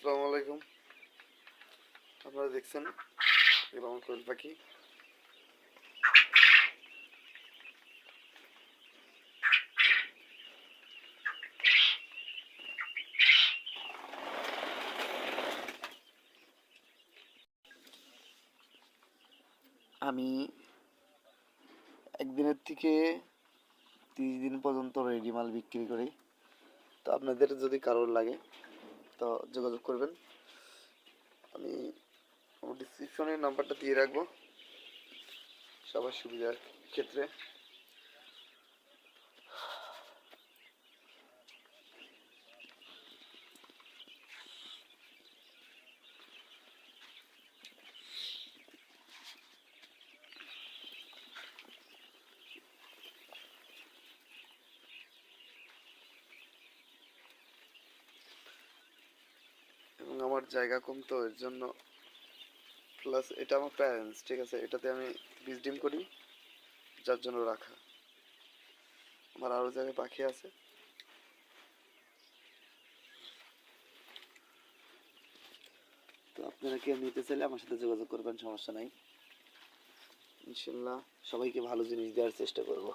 আসসালামু আলাইকুম। আপনারা দেখছেন কোয়েল পাখি। আমি একদিনের থেকে তিরিশ দিন পর্যন্ত রেডি মাল বিক্রি করি। তো আপনাদের যদি কারোর লাগে তো যোগাযোগ করবেন। আমি আমার ডিসক্রিপশনে নাম্বারটা দিয়ে রাখব। সবার সুবিধার ক্ষেত্রে। আমার জায়গা কম তো এর জন্য প্লাস এটা আমার প্যারেন্টস ঠিক আছে? এটাতে আমি বীজ ডিম করি, যার জন্য রাখা। আমার আরও জায়গায় পাখি আছে। তো আপনারা কেউ নিতে চাইলে আমার সাথে যোগাযোগ করবেন, সমস্যা নাই। ইনশাল্লাহ সবাইকে ভালো জিনিস দেওয়ার চেষ্টা করব।